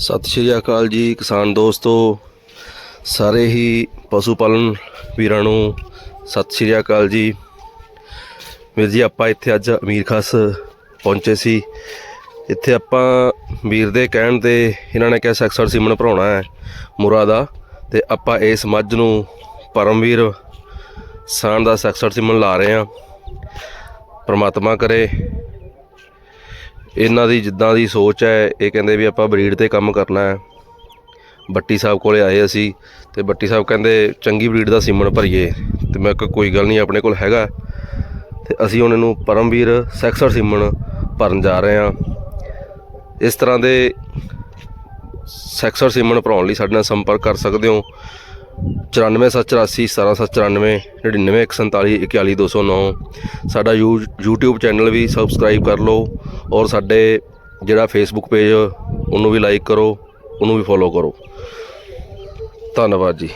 ਸਤਿ ਸ਼੍ਰੀ ਅਕਾਲ ਜੀ ਕਿਸਾਨ ਦੋਸਤੋ। ਸਾਰੇ ਹੀ ਪਸ਼ੂ ਪਾਲਣ ਵੀਰਾਂ ਨੂੰ ਸਤਿ ਸ਼੍ਰੀ ਅਕਾਲ ਜੀ। ਵੀਰ ਜੀ, ਆਪਾਂ ਇੱਥੇ ਅੱਜ ਅਮੀਰ ਖਾਸ ਪਹੁੰਚੇ ਸੀ। ਇੱਥੇ ਆਪਾਂ ਵੀਰ ਦੇ ਕਹਿਣ ਤੇ ਇਹਨਾਂ ਨੇ ਕਿਹਾ ਸੈਕਸਰ ਸੀਮਨ ਭਰਾਉਣਾ ਹੈ ਮੁਰਾ ਦਾ ਤੇ ਆਪਾਂ ਇਸ ਮੱਝ ਨੂੰ ਪਰਮਵੀਰ ਸਾਨ ਦਾ ਸੈਕਸਰ ਸੀਮਨ ਲਾ ਰਹੇ ਹਾਂ। ਪ੍ਰਮਾਤਮਾ ਕਰੇ ਇਹਨਾਂ ਦੀ ਜਿੱਦਾਂ ਦੀ ਸੋਚ ਹੈ, ਇਹ ਕਹਿੰਦੇ ਵੀ ਆਪਾਂ ਬਰੀਡ ਤੇ ਕੰਮ ਕਰਨਾ ਹੈ। ਬੱਟੀ ਸਾਹਿਬ ਕੋਲੇ ਆਏ ਅਸੀਂ ਤੇ ਬੱਟੀ ਸਾਹਿਬ ਕਹਿੰਦੇ, ਚੰਗੀ ਬਰੀਡ ਦਾ ਸੀਮਨ ਭਰੀਏ। ਤੇ ਮੈਂ ਕਿਹਾ, ਕੋਈ ਗੱਲ ਨਹੀਂ, ਆਪਣੇ ਕੋਲ ਹੈਗਾ। ਤੇ ਅਸੀਂ ਉਹਨਾਂ ਨੂੰ ਪਰਮਵੀਰ ਸੈਕਸਰ ਸੀਮਨ ਭਰਨ ਜਾ ਰਹੇ ਹਾਂ। ਇਸ ਤਰ੍ਹਾਂ ਦੇ ਸੈਕਸਰ ਸੀਮਨ ਭਰਾਉਣ ਲਈ ਸਾਡੇ ਨਾਲ ਸੰਪਰਕ ਕਰ ਸਕਦੇ ਹੋ। 9484 17794 99147 41209 ਸਾਡਾ ਯੂ- YouTube ਚੈਨਲ ਵੀ ਸਬਸਕ੍ਰਾਈਬ ਕਰ ਲਓ। ਔਰ ਸਾਡੇ ਜਿਹੜਾ ਫੇਸਬੁੱਕ ਪੇਜ ਉਹਨੂੰ ਵੀ ਲਾਈਕ ਕਰੋ, ਉਹਨੂੰ ਵੀ ਫੋਲੋ ਕਰੋ। ਧੰਨਵਾਦ ਜੀ।